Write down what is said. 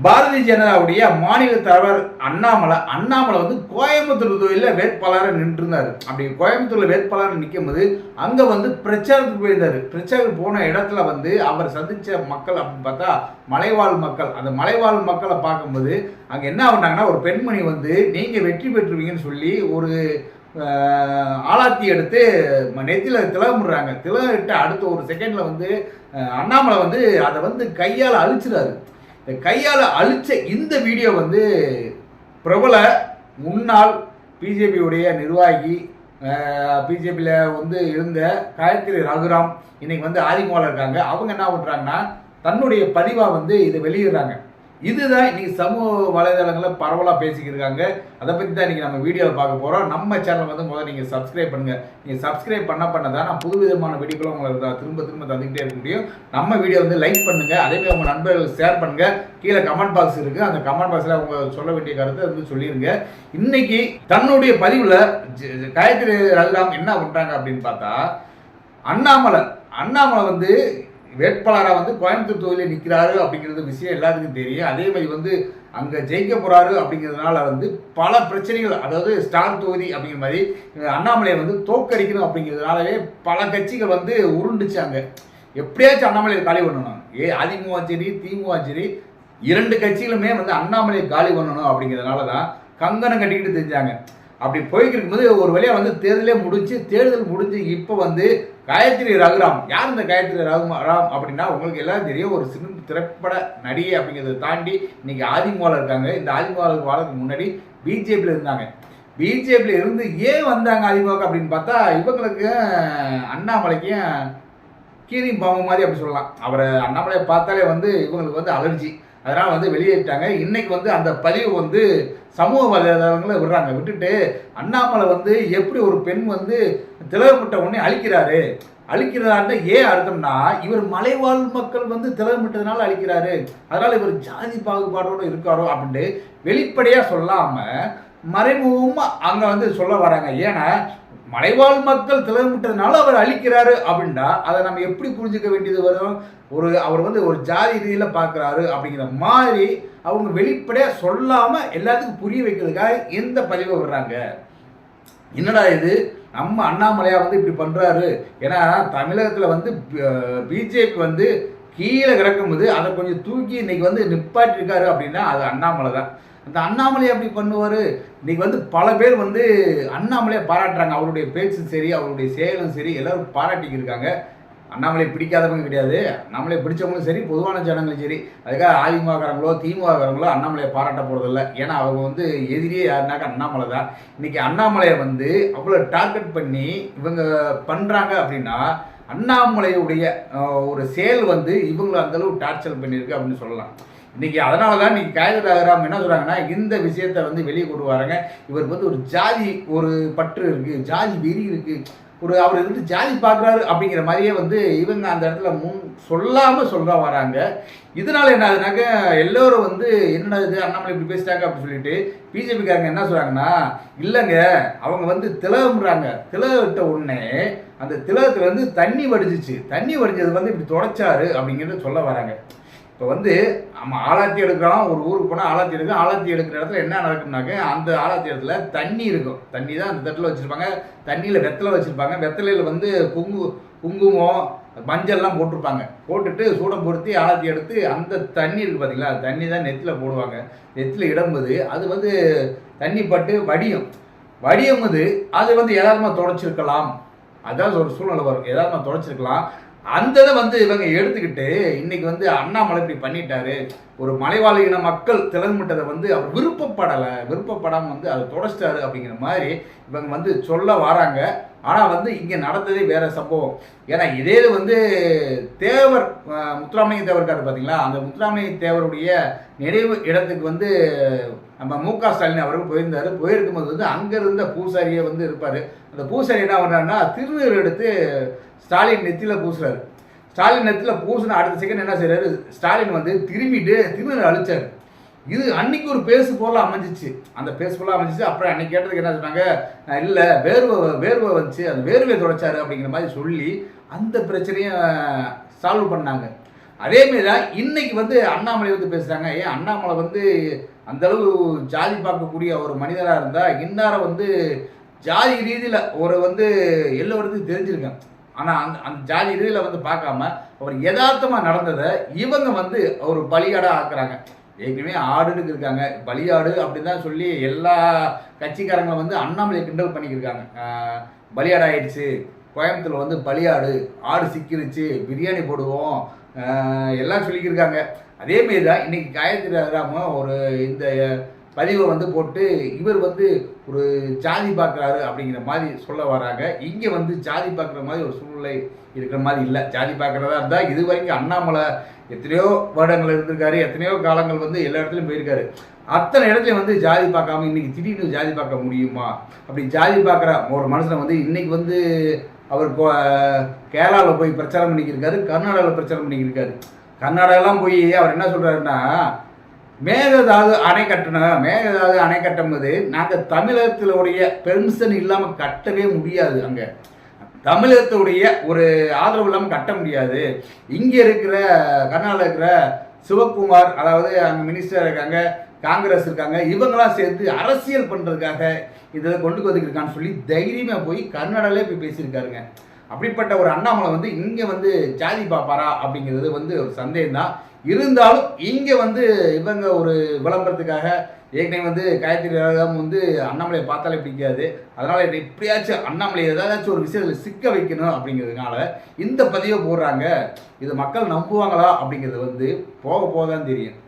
பாரதிய ஜனதாவுடைய மாநில தலைவர் அண்ணாமலை அண்ணாமலை வந்து கோயம்புத்தூர் தொகுதியில் வேட்பாளராக நின்றுருந்தார். அப்படி கோயம்புத்தூரில் வேட்பாளராக நிற்கும் போது அங்கே வந்து பிரச்சாரத்துக்கு போயிருந்தார். பிரச்சாரத்துக்கு போன இடத்துல வந்து அவர் சந்தித்த மக்கள் அப்படின்னு பார்த்தா மலைவாழ் மக்கள். அந்த மலைவாழ் மக்களை பார்க்கும்போது அங்கே என்ன பண்ணாங்கன்னா ஒரு பெண்மணி வந்து நீங்கள் வெற்றி பெற்றுவீங்கன்னு சொல்லி ஒரு ஆளாத்தி ஆலாத்தி எடுத்து நெத்தியில் திலகமிடுறாங்க. திலகிட்ட அடுத்த ஒரு செகண்டில் வந்து அண்ணாமலை வந்து அதை வந்து கையால் அழிச்சிடாரு இந்த கையால் அழிச்ச இந்த வீடியோ வந்து பிரபல முன்னாள் பிஜேபியுடைய நிர்வாகி பிஜேபியில் வந்து இருந்த காயத்ரி ரகுராம் இன்னைக்கு வந்து ஆதிமூலம் இருக்காங்க. அவங்க என்ன பண்ணுறாங்கன்னா தன்னுடைய பதிவாக வந்து இதை வெளியிடுறாங்க. இதுதான் இன்னைக்கு சமூக வலைதளங்களில் பரவலாக பேசிக்கிருக்காங்க. இருக்காங்க அதை பற்றி தான் இன்னைக்கு நம்ம வீடியோவில் பார்க்க போகிறோம் நம்ம சேனல் வந்து முதல்ல நீங்கள் சப்ஸ்கிரைப் பண்ணுங்கள் நீங்கள் சப்ஸ்கிரைப் பண்ண பண்ண தான் நான் புது விதமான வீடியோக்களும் உங்களுக்கு திரும்ப திரும்ப தந்துக்கிட்டே இருக்க முடியும். நம்ம வீடியோ வந்து லைக் பண்ணுங்கள் அதே மாதிரி உங்கள் நண்பர்கள் ஷேர் பண்ணுங்கள் கீழே கமெண்ட் பாக்ஸ் இருக்குது அந்த கமெண்ட் பாக்ஸில் அவங்க சொல்ல வேண்டிய கருத்தை வந்து சொல்லிடுங்க இன்னைக்கு தன்னுடைய பதிவில் காயத்ரி ரகுராம் என்ன பண்ணுறாங்க அப்படின்னு பார்த்தா அண்ணாமலை அண்ணாமலை வந்து வேட்பாளராக வந்து கோயம்புத்தூர் தொகுதியில் நிற்கிறாரு அப்படிங்கிறது விஷயம் எல்லாத்துக்கும் தெரியும். அதே மாதிரி வந்து அங்கே ஜெயிக்க போகிறாரு அப்படிங்கிறதுனால வந்து பல பிரச்சனைகள் அதாவது ஸ்டார் தொகுதி அப்படிங்கிற மாதிரி அண்ணாமலையை வந்து தோக்கடிக்கணும் அப்படிங்கிறதுனாலவே பல கட்சிகள் வந்து உருண்டுச்சாங்க எப்படியாச்சும் அண்ணாமலையை காலி பண்ணணும். ஏ அதிமுக சரி திமுக சரி இரண்டு கட்சிகளுமே வந்து அண்ணாமலையை காலி பண்ணணும் அப்படிங்கிறதுனால தான் கங்கணம் கட்டிக்கிட்டு தெரிஞ்சாங்க. அப்படி போய்கிட்டு இருக்கும்போது ஒரு வழியாக வந்து தேர்தலே முடிஞ்சு தேர்தல் முடிஞ்சு இப்போ வந்து காயத்ரி ரகுராம். யார் இந்த காயத்ரி ரகு ராம் அப்படின்னா உங்களுக்கு எல்லாம் தெரியும் ஒரு சிறு திரைப்பட நடிகை அப்படிங்கிறத தாண்டி இன்னைக்கு ஆதிமுகவில் இருக்காங்க. இந்த ஆதிமுகவுக்கு வாழறதுக்கு முன்னாடி பிஜேபியில் இருந்தாங்க. பிஜேபியில் இருந்து ஏன் வந்தாங்க அதிமுக அப்படின்னு பார்த்தா இவங்களுக்கு அண்ணாமலைக்கும் கீரி பாம்பு மாதிரி அப்படி சொல்லலாம். அவரை அண்ணாமலையை பார்த்தாலே வந்து இவங்களுக்கு வந்து அலர்ஜி அதனால் வந்து வெளியேற்றாங்க இன்னைக்கு வந்து அந்த பதிவு வந்து சமூக வலைதளங்களை விடுறாங்க. விட்டுட்டு அண்ணாமலை வந்து எப்படி ஒரு பெண் வந்து திலகமிட்ட உடனே அழிக்கிறாரு? அழிக்கிறாருன்னு ஏன் அர்த்தம்னா இவர் மலைவாழ் மக்கள் வந்து திலகமிட்டதுனால அழிக்கிறாரு. அதனால் இவர் ஜாதி பாகுபாடோடு இருக்காரோ அப்படின்ட்டு வெளிப்படையாக சொல்லாமல் மறைமுகமாக அங்கே வந்து சொல்ல வராங்க. ஏன்னா மலைவாழ் மக்கள் திலகமிட்டதுனால அவர் அழிக்கிறாரு அப்படின்னா அதை நம்ம எப்படி புரிஞ்சுக்க வேண்டியது வரும்? ஒரு அவர் வந்து ஒரு ஜாதி ரீதியில் பார்க்குறாரு அப்படிங்கிற மாதிரி அவங்க வெளிப்படையாக சொல்லாமல் எல்லாத்துக்கும் புரிய வைக்கிறதுக்காக எந்த பதிவை விடுறாங்க? என்னடா இது? நம்ம அண்ணாமலையா வந்து இப்படி பண்ணுறாரு ஏன்னா தமிழகத்தில் வந்து பிஜேபி வந்து கீழே கிடக்கும்போது அதை கொஞ்சம் தூக்கி இன்னைக்கு வந்து நிப்பாட்டிருக்காரு அப்படின்னா அது அண்ணாமலை தான் அந்த அண்ணாமலை அப்படி பண்ணுவார். இன்றைக்கி வந்து பல பேர் வந்து அண்ணாமலையை பாராட்டுறாங்க. அவருடைய பேச்சும் சரி அவருடைய செயலும் சரி எல்லோரும் பாராட்டிக்கிட்டு இருக்காங்க. அண்ணாமலை பிடிக்காதவங்க கிடையாது. அண்ணாமலை பிடிச்சவங்களும் சரி பொதுவான ஜனங்களும் சரி. அதுக்காக அதிமுககாரங்களோ திமுககாரங்களோ அண்ணாமலையை பாராட்ட போகிறதில்ல ஏன்னா அவங்க வந்து எதிரியே யாருனாக்கா அண்ணாமலை தான். இன்றைக்கி அண்ணாமலையை வந்து அவ்வளோ டார்கெட் பண்ணி இவங்க பண்ணுறாங்க அப்படின்னா அண்ணாமலையுடைய ஒரு செயல் வந்து இவங்களை அந்தளவு டார்ச்சர் பண்ணியிருக்கு அப்படின்னு சொல்லலாம். இன்னைக்கு அதனால தான் இன்னைக்கு காகிதராம் என்ன சொல்றாங்கன்னா இந்த விஷயத்த வந்து வெளியே கொண்டு வராங்க. இவருக்கு வந்து ஒரு ஜாதி ஒரு பற்று இருக்கு ஜாதி வெறி இருக்கு. ஒரு அவர் வந்து ஜாதி பார்க்குறாரு அப்படிங்கிற மாதிரியே வந்து இவங்க அந்த இடத்துல முன் சொல்லாமல் சொல்ல வராங்க. இதனால என்ன ஆகுதுனாக்க எல்லோரும் வந்து என்னடா இது அண்ணாமலை இப்படி பேசிட்டாங்க அப்படின்னு சொல்லிட்டு பிஜேபிக்காரங்க என்ன சொல்கிறாங்கன்னா இல்லைங்க அவங்க வந்து திலகம்ன்றாங்க. திலகிட்ட உடனே அந்த திலகத்துலேருந்து வந்து தண்ணி வடிஞ்சிச்சு. தண்ணி வடிஞ்சது வந்து இப்படி தொடச்சாரு அப்படிங்கிறத சொல்ல வராங்க. இப்போ வந்து நம்ம ஆளாத்தி எடுக்கிறோம் ஒரு ஊருக்கு போனால் ஆளாத்தி எடுக்கும் ஆலாத்தி எடுக்கிற இடத்துல என்ன நடக்கும்னாக்க அந்த ஆளாத்தி இடத்துல தண்ணி இருக்கும். தண்ணி தான் அந்த தட்டில் வச்சுருப்பாங்க. தண்ணியில் வெத்தலை வச்சுருப்பாங்க. வெத்தலையில் வந்து குங்கு குங்குமம் மஞ்சள்லாம் போட்டிருப்பாங்க. போட்டுட்டு சூடம் பொருத்தி ஆலாத்தி எடுத்து அந்த தண்ணி இருக்குது பார்த்தீங்களா தண்ணி தான் நெத்தில் போடுவாங்க. நெத்தில் இடம்போது அது வந்து தண்ணி பட்டு வடியும். வடியும் போது அது வந்து யதார்த்தமாக தொடச்சிருக்கலாம். அதான் ஒரு சூழ்நிலை வரும். யதார்த்தமாக தொடச்சிருக்கலாம். அந்த இதை வந்து இவங்க எடுத்துக்கிட்டு இன்னைக்கு வந்து அண்ணாமலை இப்படி பண்ணிட்டாரு. ஒரு மலைவாழ் இன மக்கள் திறந்துட்டதை வந்து அவர் விருப்பப்படலை. விருப்பப்படாமல் வந்து அதை தொடச்சிட்டாரு அப்படிங்கிற மாதிரி இவங்க வந்து சொல்ல வராங்க. ஆனால் வந்து இங்கே நடந்ததே வேற சம்பவம். ஏன்னா இதே இது வந்து தேவர் முத்துராமலிங்க தேவர் இருக்காரு பார்த்தீங்களா? அந்த முத்துராமலிங்க தேவருடைய நினைவு இடத்துக்கு வந்து நம்ம மு க ஸ்டாலின் அவர்கள் போயிருந்தாரு. போயிருக்கும்போது வந்து அங்கே இருந்த பூசாரியே வந்து இருப்பார். அந்த பூசாரி என்ன பண்ணுறாருன்னா திருநீர் எடுத்து ஸ்டாலின் நெத்தியில் பூசுறாரு. ஸ்டாலின் நெத்தியில் பூசின அடுத்த செகண்ட் என்ன செய்கிறாரு ஸ்டாலின் வந்து திரும்பிட்டு திரும்ப அழிச்சார். இது அன்னைக்கு ஒரு பேசு போல அமைஞ்சிச்சு. அந்த பேசு போல அமைஞ்சிச்சு. அப்புறம் அன்னைக்கு கேட்டதுக்கு என்ன சொன்னாங்க? இல்லை வேர்வை வேர்வை வந்துச்சு. அந்த வேர்வை தொடச்சாரு அப்படிங்கிற மாதிரி சொல்லி அந்த பிரச்சனையும் சால்வ் பண்ணாங்க. அதே மாதிரி தான் இன்னைக்கு வந்து அண்ணாமலை வந்து பேசுகிறாங்க ஏன் அண்ணாமலை வந்து அந்த அளவு ஜாதி பார்க்கக்கூடிய ஒரு மனிதராக இருந்தால் இன்னார வந்து ஜாதி ரீதியில் ஒரு வந்து எல்லோருக்கும் தெரிஞ்சிருக்கேன். ஆனால் அந்த அந்த ஜாதி இதில் வந்து பார்க்காம அவர் யதார்த்தமாக நடந்ததை இவங்க வந்து ஒரு பலியாடாக ஆக்குறாங்க. ஏற்கனவே ஆடுன்னு இருக்காங்க. பலியாடு அப்படின்னு தான் சொல்லி எல்லா கட்சிக்காரங்களும் வந்து அண்ணாமலை கிண்டல் பண்ணிக்கிருக்காங்க. பலியாடு ஆயிடுச்சு கோயம்புத்தூர் வந்து பலியாடு ஆடு சிக்கிருச்சு பிரியாணி போடுவோம் எல்லாம் சொல்லிக்கிருக்காங்க. அதேமாரி தான் இன்னைக்கு காயத்ரி ராம ஒரு இந்த பதிவை வந்து போட்டு இவர் வந்து ஒரு ஜாதி பார்க்குறாரு அப்படிங்கிற மாதிரி சொல்ல வராங்க. இங்கே வந்து ஜாதி பார்க்குற மாதிரி ஒரு சூழ்நிலை இருக்கிற மாதிரி இல்லை. ஜாதி பார்க்குறதா இருந்தால் இது வரைக்கும் அண்ணாமலை எத்தனையோ வருடங்கள் இருந்திருக்காரு. எத்தனையோ காலங்கள் வந்து எல்லா இடத்துலையும் போயிருக்காரு. அத்தனை இடத்துலையும் வந்து ஜாதி பார்க்காம இன்னைக்கு திடீர்னு ஜாதி பார்க்க முடியுமா? அப்படி ஜாதி பார்க்குற ஒரு மனுஷனை வந்து இன்னைக்கு வந்து அவர் கேரளாவில் போய் பிரச்சாரம் பண்ணிக்கிருக்காரு. கர்நாடகாவில் பிரச்சாரம் பண்ணிக்கிருக்காரு. கர்நாடகாலாம் போய் அவர் என்ன சொல்கிறாருன்னா மேகதாது அணை கட்டணும் மேகதாது அணை கட்டும்போது நாங்கள் தமிழகத்திலுடைய பெர்மிஷன் இல்லாமல் கட்டவே முடியாது அங்கே. தமிழகத்துடைய ஒரு ஆதரவு இல்லாமல் கட்ட முடியாது. இங்கே இருக்கிற கர்நாடகா இருக்கிற சிவகுமார் அதாவது அங்கே மினிஸ்டர் இருக்காங்க காங்கிரஸ் இருக்காங்க இவங்களாம் சேர்த்து அரசியல் பண்ணுறதுக்காக இதை கொண்டு வந்துருக்கான்னு சொல்லி தைரியமாக போய் கர்நாடகாவிலே போய் பேசியிருக்காருங்க. அப்படிப்பட்ட ஒரு அண்ணாமலை வந்து இங்கே வந்து ஜாதி பார்ப்பாரா அப்படிங்கிறது வந்து ஒரு சந்தேகம் தான் இருந்தாலும் இங்கே வந்து இவங்க ஒரு விளம்பரத்துக்காக ஏற்கனவே வந்து காயத்ரி ராகம் வந்து அண்ணாமலையை பார்த்தாலே பிடிக்காது. அதனால் என்னை எப்படியாச்சும் அண்ணாமலை ஏதாச்சும் ஒரு விஷயத்தில் சிக்க வைக்கணும் அப்படிங்கிறதுனால இந்த பதிவை போடுறாங்க. இது மக்கள் நம்புவாங்களா அப்படிங்கிறது வந்து போக போக தான் தெரியும்.